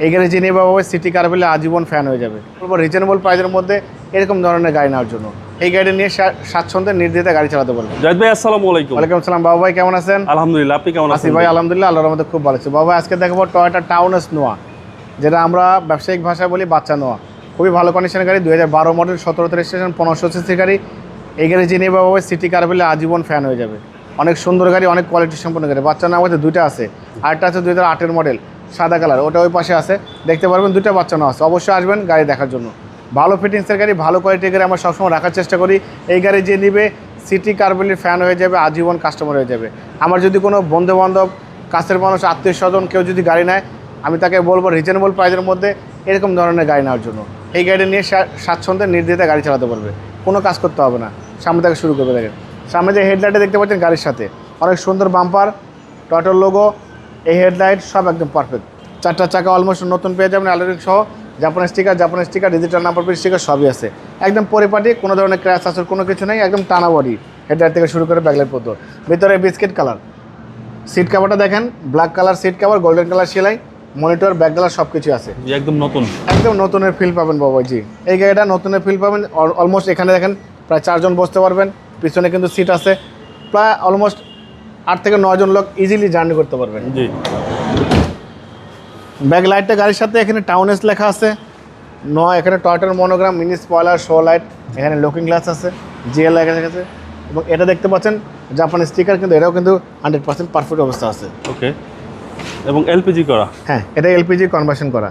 এই গাড়ি যে নেবে বাবা সিটি কার পেলে আজীবন ফ্যান হয়ে যাবে। বলব রিজনেবল প্রাইসের মধ্যে এরকম ধরনের গাড়ি নেওয়ার জন্য। এই গাড়ি নিয়ে স্বা- স্বাচ্ছন্দ্যে নির্দ্বিধায় গাড়ি চালাতে পারবেন জাহিদ ভাই আসসালামু আলাইকুম। ওয়ালাইকুম আসসালাম। বাবা ভাই কেমন আছেন? আলহামদুলিল্লাহ আপনি কেমন আছেন? ভাই আলহামদুলিল্লাহ আল্লাহর মধ্যে খুব ভালো আছে। বাবা আজকে দেখাবো টয়োটা টাউনস নোয়া যেটা আমরা ব্যবসায়িক ভাষায় বলি বাচ্চা নোয়া খুবই ভালো কন্ডিশনের গাড়ি দুই হাজার বারো মডেল সতেরো রেজিস্ট্রেশন পনেরোশো সিসি গাড়ি। এই গাড়ি যে নেবে বাবা সিটি কার পেলে আজীবন ফ্যান হয়ে যাবে। অনেক সুন্দর গাড়ি অনেক কোয়ালিটি সম্পন্ন গাড়ি। বাচ্চা আছে দুইটা আছে। আরেকটা আছে দুই হাজার আটের মডেল সাদা কালার, ওটা ওই পাশে আছে। দেখতে পারবেন বাচ্চা নেওয়া আছে। অবশ্যই আসবেন গাড়ি দেখার জন্য। ভালো ফিটিংসের গাড়ি, ভালো কোয়ালিটির গাড়ি আমরা সবসময় রাখার চেষ্টা করি। এই গাড়ি যে নিবে সিটি কারবেলির ফ্যান হয়ে যাবে, আজীবন কাস্টমার হয়ে যাবে। আমার যদি কোনো বন্ধু বান্ধব কাছের মানুষ আত্মীয় স্বজন কেউ যদি গাড়ি নেয়, আমি তাকে বলব রিজনেবল প্রাইসের মধ্যে এরকম ধরনের গাড়ি নেওয়ার জন্য। এই গাড়ি নিয়ে স্বা- স্বাচ্ছন্দ্যে, নির্দ্বিধায় গাড়ি চালাতে পারবে। কোনো কাজ করতে হবে না। সামনে থেকে শুরু করবে, দেখেন। সামনে যে হেডলাইটে দেখতে পাচ্ছেন গাড়ির সাথে। অনেক সুন্দর বাম্পার টয়টার লোগো এই হেডলাইট সব একদম পারফেক্ট চারটা চাকা অলমোস্ট নতুন পেয়ে যাবেন অ্যালারিক সহ। জাপানের স্টিকার জাপানের sticker digital number plate sticker সবই আছে। একদম পরিপাটি কোনো ধরনের ক্র্যাশ আসর কোনো কিছু নেই একদম টানা বডি হেডলাইট থেকে শুরু করে ব্যাগলাইট পর্যন্ত। ভিতরে বিস্কিট কালার সিট কাভারটা দেখেন black colour seat cover golden colour সেলাই মনিটর ব্যাক কালার সব কিছু আছে একদম নতুন। একদম নতুনের ফিল পাবেন বাবা বাবাজি এই গাড়িটা নতুনের ফিল পাবেন অলমোস্ট এখানে দেখেন প্রায় চারজন বসতে পারবেন পিছনে কিন্তু সিট আছে। প্রায় অলমোস্ট আট থেকে নজন লোক ইজিলি জার্নি করতে পারবেন। জি। ব্যাক লাইটটা গাড়ির সাথে এখানে টাউনেস লেখা আছে। ন এখানে টয়টার monogram mini spoiler show light এখানে লুকিং গ্লাস আছে জিএল লেখা আছে এবং এটা দেখতে পাচ্ছেন জাপানি স্টিকার কিন্তু এটাও কিন্তু হান্ড্রেড পার্সেন্ট পারফেক্ট অবস্থা আছে। ওকে। এবং এলপিজি করা? হ্যাঁ এটা এলপিজি কনভার্সন করা।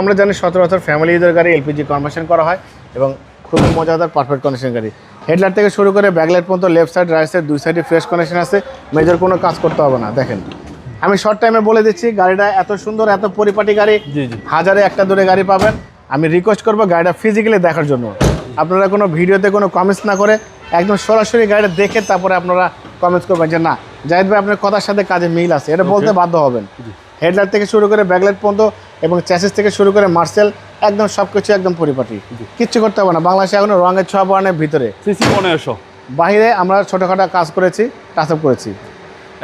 আমরা জানি সচরাচর ফ্যামিলি ঈদের গাড়ি এলপিজি কনভার্সন করা হয় এবং খুবই মজাদার পারফেক্ট কন্ডিশন গাড়ি। হেডলাইট থেকে শুরু করে ব্যাকলাইট পর্যন্ত লেফট সাইড রাইট সাইড দুই সাইডে ফ্রেশ কন্ডিশন আছে। মেজর কোনো কাজ করতে হবে না দেখেন। আমি শর্ট টাইমে বলে দিচ্ছি গাড়িটা এত সুন্দর এত পরিপাটি গাড়ি। হাজারে একটা দূরে গাড়ি পাবেন। আমি রিকোয়েস্ট করব গাড়িটা ফিজিক্যালি দেখার জন্য। আপনারা কোনো ভিডিওতে কোনো কমেন্টস না করে একদম সরাসরি গাড়িটা দেখে তারপরে আপনারা কমেন্টস করবেন যে না জাহিদ ভাই আপনার কথার সাথে কাজে মিল আছে। এটা বলতে বাধ্য হবেন। হেডলাইট থেকে শুরু করে ব্যাকলাইট পর্যন্ত এবং চ্যাসিস থেকে শুরু করে মার্সেল একদম সব কিছু একদম পরিপাটি। কিচ্ছু করতে হবে না। বাংলাদেশে এখনও রঙের ছোঁয়া পড়ানোর ভিতরে। সিসি পনেরোশো। বাইরে আমরা ছোটোখাটো কাজ করেছি টাচ আপ করেছি।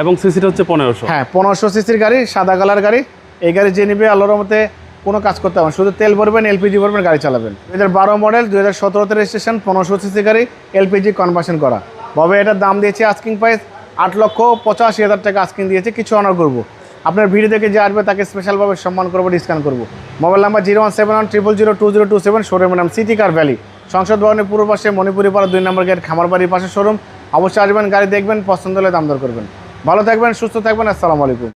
এবং সিসিটা হচ্ছে পনেরোশো। হ্যাঁ পনেরোশো সিসির গাড়ি সাদা কালার গাড়ি। এই গাড়ি যে নিবে আল্লাহর মতে কোনো কাজ করতে হবে না। শুধু তেল ভরবেন এলপিজি ভরবেন গাড়ি চালাবেন। দু হাজার বারো মডেল দু হাজার সতেরোতে রেজিস্ট্রেশন পনেরোশো সিসি গাড়ি এলপিজি কনভার্সন করা। তবে এটার দাম দিয়েছি আস্কিং প্রাইস আট লক্ষ পঁচাশি হাজার টাকা আস্কিং দিয়েছে। কিছু অনার করব। আপনার ভিডিও দেখে যে আসবে, তাকে স্পেশালভাবে সম্মান করব ডিসকাউন্ট করব। Mobile number zero one seven one triple zero two zero two seven শোরুমের নাম সিটি কার ভ্যালি সংসদ ভবনের পূর্ব পাশে মণিপুরি পাড়া দুই নম্বর গেট খামারবাড়ির পাশে শোরুম অবশ্যই আসবেন, গাড়ি দেখবেন, পছন্দ হলে দাম দর করবেন। ভালো থাকবেন, সুস্থ থাকবেন, আসসালামু আলাইকুম।